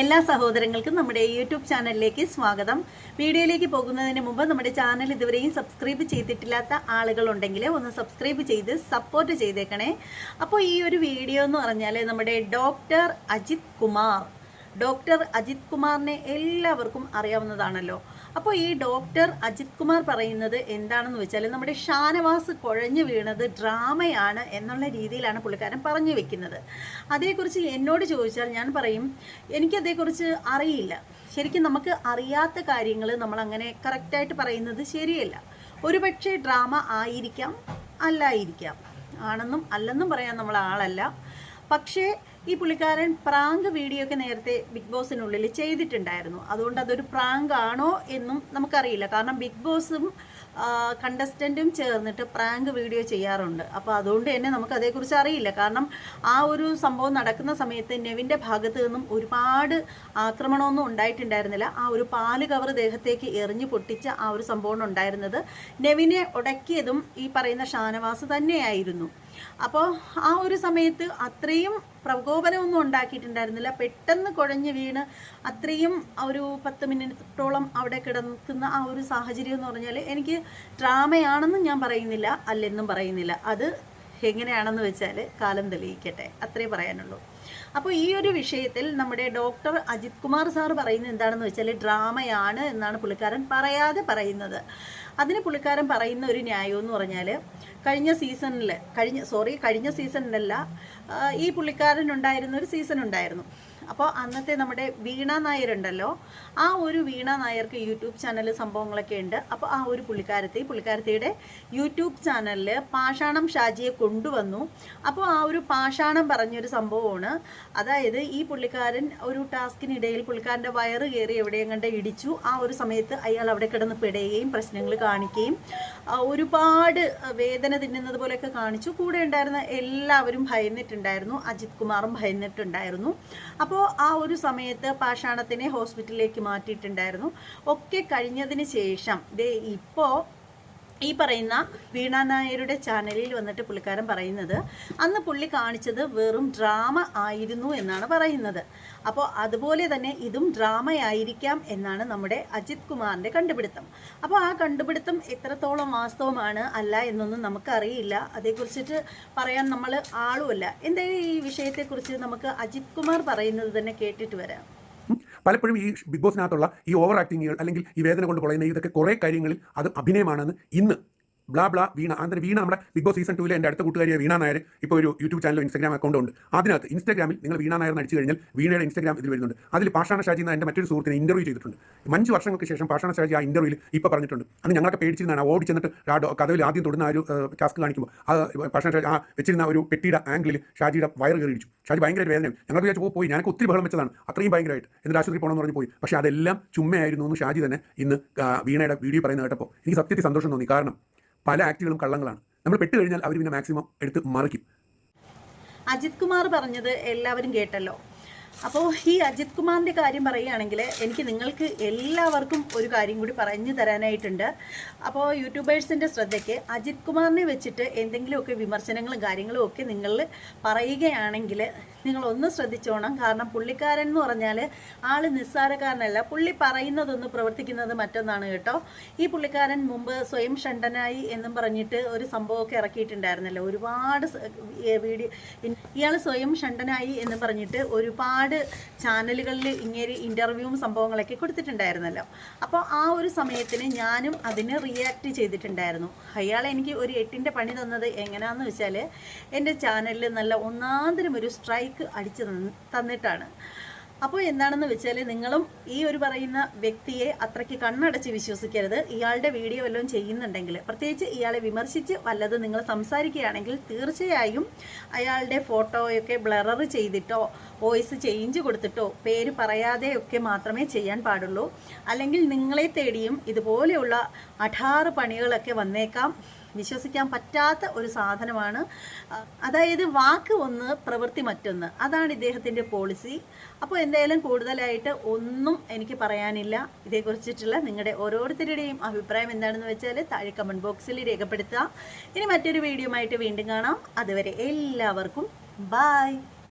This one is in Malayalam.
എല്ലാ സഹോദരങ്ങൾക്കും നമ്മുടെ യൂട്യൂബ് ചാനലിലേക്ക് സ്വാഗതം. വീഡിയോയിലേക്ക് പോകുന്നതിന് മുമ്പ് നമ്മുടെ ചാനൽ ഇതുവരെയും സബ്സ്ക്രൈബ് ചെയ്തിട്ടില്ലാത്ത ആളുകളുണ്ടെങ്കിൽ ഒന്ന് സബ്സ്ക്രൈബ് ചെയ്ത് സപ്പോർട്ട് ചെയ്തേക്കണേ. അപ്പോൾ ഈ ഒരു വീഡിയോ എന്ന് പറഞ്ഞാൽ നമ്മുടെ ഡോക്ടർ അജിത് കുമാർ. ഡോക്ടർ അജിത് കുമാറിനെ എല്ലാവർക്കും അറിയാവുന്നതാണല്ലോ. അപ്പോൾ ഈ ഡോക്ടർ അജിത് കുമാർ പറയുന്നത് എന്താണെന്ന് വെച്ചാൽ നമ്മുടെ ഷാനവാസ് കുഴഞ്ഞു വീണത് ഡ്രാമയാണ് എന്നുള്ള രീതിയിലാണ് പുള്ളിക്കാരൻ പറഞ്ഞു വെക്കുന്നത്. അതേക്കുറിച്ച് എന്നോട് ചോദിച്ചാൽ ഞാൻ പറയും എനിക്കതേക്കുറിച്ച് അറിയില്ല. ശരിക്കും നമുക്ക് അറിയാത്ത കാര്യങ്ങൾ നമ്മളങ്ങനെ കറക്റ്റായിട്ട് പറയുന്നത് ശരിയല്ല. ഒരുപക്ഷെ ഡ്രാമ ആയിരിക്കാം അല്ലായിരിക്കാം. ആണെന്നും അല്ലെന്നും പറയാൻ നമ്മൾ ആളല്ല പക്ഷേ ഈ പുള്ളിക്കാരൻ പ്രാങ്ക് വീഡിയോ ഒക്കെ നേരത്തെ ബിഗ് ബോസിനുള്ളിൽ ചെയ്തിട്ടുണ്ടായിരുന്നു. അതുകൊണ്ട് അതൊരു പ്രാങ്ക് ആണോ എന്നും നമുക്കറിയില്ല. കാരണം ബിഗ് ബോസും കണ്ടസ്റ്റന്റും ചേർന്നിട്ട് പ്രാങ്ക് വീഡിയോ ചെയ്യാറുണ്ട്. അപ്പോൾ അതുകൊണ്ട് തന്നെ നമുക്ക് അതേക്കുറിച്ച് അറിയില്ല. കാരണം ആ ഒരു സംഭവം നടക്കുന്ന സമയത്ത് നെവിന്റെ ഭാഗത്തു നിന്നും ഒരുപാട് ആക്രമണമൊന്നും ഉണ്ടായിട്ടുണ്ടായിരുന്നില്ല. ആ ഒരു പാൽ കവർ ദേഹത്തേക്ക് എറിഞ്ഞു പൊട്ടിച്ച ആ ഒരു സംഭവം ഉണ്ടായിരുന്നത്. നെവിനെ ഉടക്കിയതും ഈ പറയുന്ന ഷാനവാസ് തന്നെയായിരുന്നു. അപ്പോൾ ആ ഒരു സമയത്ത് അത്രയും പ്രകോപനമൊന്നും ഉണ്ടാക്കിയിട്ടുണ്ടായിരുന്നില്ല. പെട്ടെന്ന് കുഴഞ്ഞ് വീണ് അത്രയും ഒരു പത്ത് മിനിറ്റോളം അവിടെ കിടക്കുന്ന ആ ഒരു സാഹചര്യം എന്ന് പറഞ്ഞാൽ എനിക്ക് ഡ്രാമയാണെന്നും ഞാൻ പറയുന്നില്ല അല്ലെന്നും പറയുന്നില്ല. അത് എങ്ങനെയാണെന്ന് വെച്ചാൽ കാലം തെളിയിക്കട്ടെ. അത്രേ പറയാനുള്ളൂ. അപ്പോൾ ഈ ഒരു വിഷയത്തിൽ നമ്മുടെ ഡോക്ടർ അജിത് കുമാർ സാർ പറയുന്നത് എന്താണെന്ന് വെച്ചാൽ ഡ്രാമയാണ് എന്നാണ് പുള്ളിക്കാരൻ പറയാതെ പറയുന്നത്. അതിന് പുള്ളിക്കാരൻ പറയുന്ന ഒരു ന്യായം എന്ന് പറഞ്ഞാൽ കഴിഞ്ഞ സീസണിൽ കഴിഞ്ഞ സോറി കഴിഞ്ഞ സീസണിലല്ല ഈ പുള്ളിക്കാരൻ ഉണ്ടായിരുന്ന ഒരു സീസൺ ഉണ്ടായിരുന്നു. അപ്പോൾ അന്നത്തെ നമ്മുടെ വീണ നായർ ഉണ്ടല്ലോ ആ ഒരു വീണ നായർക്ക് യൂട്യൂബ് ചാനൽ സംഭവങ്ങളൊക്കെ ഉണ്ട്. അപ്പോൾ ആ ഒരു പുള്ളിക്കാരത്തി പുള്ളിക്കാരത്തിയുടെ യൂട്യൂബ് ചാനലിൽ പാഷാണം ഷാജിയെ കൊണ്ടുവന്നു. അപ്പോൾ ആ ഒരു പാഷാണം പറഞ്ഞൊരു സംഭവമാണ്. അതായത് ഈ പുള്ളിക്കാരൻ ഒരു ടാസ്കിനിടയിൽ പുള്ളിക്കാരന്റെ വയറ് കയറി എവിടെയും കണ്ട് ഇടിച്ചു. ആ ഒരു സമയത്ത് അയാൾ അവിടെ കിടന്ന് പിടയുകയും പ്രശ്നങ്ങൾ കാണിക്കുകയും ഒരുപാട് വേദന തിന്നുന്നത് പോലെയൊക്കെ കാണിച്ചു. കൂടെ ഉണ്ടായിരുന്ന എല്ലാവരും ഭയന്നിട്ടുണ്ടായിരുന്നു. അജിത് കുമാറും ഭയന്നിട്ടുണ്ടായിരുന്നു. അപ്പോൾ ആ ഒരു സമയത്ത് പാഷാണത്തിനെ ഹോസ്പിറ്റലിലേക്ക് മാറ്റിയിട്ടുണ്ടായിരുന്നു. ഒക്കെ കഴിഞ്ഞതിന് ശേഷം ദേ ഇപ്പോൾ ഈ പറയുന്ന വീണ നായരുടെ ചാനലിൽ വന്നിട്ട് പുള്ളിക്കാരൻ പറയുന്നത് അന്ന് പുള്ളി കാണിച്ചത് വെറും ഡ്രാമ ആയിരുന്നു എന്നാണ് പറയുന്നത്. അപ്പോൾ അതുപോലെ തന്നെ ഇതും ഡ്രാമയായിരിക്കാം എന്നാണ് നമ്മുടെ അജിത് കുമാറിന്റെ കണ്ടുപിടുത്തം. അപ്പോൾ ആ കണ്ടുപിടുത്തം എത്രത്തോളം വാസ്തവമാണ് അല്ല എന്നൊന്നും നമുക്കറിയില്ല. അതേക്കുറിച്ചിട്ട് പറയാൻ നമ്മൾ ആളുമല്ല. എന്തായാലും ഈ വിഷയത്തെക്കുറിച്ച് നമുക്ക് അജിത് കുമാർ പറയുന്നത് തന്നെ കേട്ടിട്ട് വരാം. പലപ്പോഴും ഈ ബിഗ് ബോസിനകത്തുള്ള ഈ ഓവർ ആക്ടിങ്ങുകൾ അല്ലെങ്കിൽ ഈ വേദന കൊണ്ട് പറയുന്ന ഇതൊക്കെ കുറേ കാര്യങ്ങളിൽ അത് അഭിനയമാണെന്ന് ഇന്ന് ബ്ലാ ബ്ലാ വീണ. അങ്ങനെ വീണ നമ്മുടെ ബിഗ് ബോസ് സീസൺ ടൂവിലെ എന്റെ അടുത്ത കൂട്ടുകാരിയെ വീണ നായർ ഇപ്പോൾ ഒരു യൂട്യൂബ് ചാനലും ഇൻസ്റ്റാഗ്രാം അക്കൗണ്ട് ഉണ്ട്. അതിനകത്ത് ഇൻസ്റ്റാഗ്രാമിൽ നിങ്ങൾ വീണ നായർ അടിച്ചു കഴിഞ്ഞാൽ വീണയുടെ ഇൻസ്റ്റാഗ്രാം ഇതിൽ വരുന്നുണ്ട്. അതിൽ പാഷാണ ഷാജി എന്ന എന്റെ മറ്റൊരു സുഹൃത്തിനെ ഇന്റർവ്യൂ ചെയ്തിട്ടുണ്ട്. അഞ്ച് വർഷങ്ങൾക്ക് ശേഷം പാഷാണ ഷാജി ആ ഇന്റർവ്യൂവിൽ ഇപ്പോൾ പറഞ്ഞിട്ടുണ്ട്. അന്ന് ഞങ്ങളൊക്കെ പേടിച്ചിരുന്നാണ് ഓടി ചെന്നിട്ട് ആ കഥയിൽ ആദ്യം തൊടുന്ന ഒരു ടാസ്ക് കാണിക്കുമ്പോൾ ആ പാഷാണ ഷാജി ആ വെച്ചിരുന്ന ഒരു പെട്ടിയുടെ ആംഗിളിൽ ഷാജിയുടെ വയർ കയറി ഷാജി ഭയങ്കര വേദനയും ഞങ്ങൾ വിചാരിച്ചു പോയി. ഞങ്ങൾക്ക് ഒത്തിരി ബഹളം വെച്ചതാണ്. അത്രയും ഭയങ്കരമായിട്ട്. എന്നിട്ട് ആശുപത്രി പോകണമെന്ന് പറഞ്ഞു പോയി. പക്ഷേ അതെല്ലാം ചുമ്മയായിരുന്നു എന്ന് ഷാജി തന്നെ ഇന്ന് വീണയുടെ വീഡിയോ പറയുന്നത് കേട്ടപ്പോൾ എനിക്ക് സത്യത്തിൽ സന്തോഷം തോന്നി. കാരണം പല ആക്ടുകളും കള്ളങ്ങളാണ്. നമ്മൾ പെട്ട് കഴിഞ്ഞാൽ അവർ പിന്നെ മാക്സിമം എടുത്ത് മറിക്കും. അജിത് കുമാർ പറഞ്ഞത് എല്ലാവരും കേട്ടല്ലോ. അപ്പോൾ ഈ അജിത് കുമാറിന്റെ കാര്യം പറയുകയാണെങ്കിൽ എനിക്ക് നിങ്ങൾക്ക് എല്ലാവർക്കും ഒരു കാര്യം കൂടി പറഞ്ഞു തരാനായിട്ടുണ്ട്. അപ്പോൾ യൂട്യൂബേഴ്സിന്റെ ശ്രദ്ധയ്ക്ക് അജിത് കുമാറിനെ വെച്ചിട്ട് എന്തെങ്കിലുമൊക്കെ വിമർശനങ്ങളും കാര്യങ്ങളും ഒക്കെ നിങ്ങൾ പറയുകയാണെങ്കിൽ നിങ്ങളൊന്ന് ശ്രദ്ധിച്ചോണം. കാരണം പുള്ളിക്കാരൻ എന്ന് പറഞ്ഞാൽ ആൾ നിസ്സാരക്കാരനല്ല. പുള്ളി പറയുന്നതൊന്ന് പ്രവർത്തിക്കുന്നത് മറ്റൊന്നാണ് കേട്ടോ. ഈ പുള്ളിക്കാരൻ മുമ്പ് സ്വയം ഷണ്ടനായി എന്നും പറഞ്ഞിട്ട് ഒരു സംഭവമൊക്കെ ഇറക്കിയിട്ടുണ്ടായിരുന്നല്ലോ. ഒരുപാട് വീഡിയോ ഇയാൾ സ്വയം ഷണ്ടനായി എന്നും പറഞ്ഞിട്ട് ഒരുപാട് ചാനലുകളിൽ ഇങ്ങനെ ഇന്റർവ്യൂവും സംഭവങ്ങളൊക്കെ കൊടുത്തിട്ടുണ്ടായിരുന്നല്ലോ. അപ്പോൾ ആ ഒരു സമയത്തിന് ഞാനും അതിന് റിയാക്ട് ചെയ്തിട്ടുണ്ടായിരുന്നു. അയാൾ എനിക്ക് ഒരു എട്ടിന്റെ പണി തന്നത് എങ്ങനെയാണെന്ന് വെച്ചാൽ എന്റെ ചാനലിൽ നല്ല ഒന്നാന്തരം ഒരു സ്ട്രൈക്ക് അടിച്ച് തന്നിട്ടാണ്. അപ്പോൾ എന്താണെന്ന് വെച്ചാൽ നിങ്ങളും ഈ ഒരു പറയുന്ന വ്യക്തിയെ അത്രയ്ക്ക് കണ്ണടച്ച് വിശ്വസിക്കരുത്. ഇയാളുടെ വീഡിയോ എല്ലാം ചെയ്യുന്നുണ്ടെങ്കിൽ പ്രത്യേകിച്ച് ഇയാളെ വിമർശിച്ച് വല്ലതും നിങ്ങൾ സംസാരിക്കുകയാണെങ്കിൽ തീർച്ചയായും അയാളുടെ ഫോട്ടോയൊക്കെ ബ്ലറർ ചെയ്തിട്ടോ വോയിസ് ചേഞ്ച് കൊടുത്തിട്ടോ പേര് പറയാതെയൊക്കെ മാത്രമേ ചെയ്യാൻ പാടുള്ളൂ. അല്ലെങ്കിൽ നിങ്ങളെ തേടിയും ഇതുപോലെയുള്ള അഠാറ് പണികളൊക്കെ വന്നേക്കാം. വിശ്വസിക്കാൻ പറ്റാത്ത ഒരു സാധനമാണ്. അതായത് വാക്ക് ഒന്ന് പ്രവൃത്തി മറ്റൊന്ന്. അതാണ് ഇദ്ദേഹത്തിന്റെ പോളിസി അപ്പോൾ എന്തായാലും കൂടുതലായിട്ട് ഒന്നും എനിക്ക് പറയാനില്ല. ഇതേക്കുറിച്ചിട്ടുള്ള നിങ്ങളുടെ ഓരോരുത്തരുടെയും അഭിപ്രായം എന്താണെന്ന് വെച്ചാൽ താഴെ കമന്റ് ബോക്സിൽ രേഖപ്പെടുത്തുക. ഇനി മറ്റൊരു വീഡിയോ ആയിട്ട് വീണ്ടും കാണാം. അതുവരെ എല്ലാവർക്കും ബായ്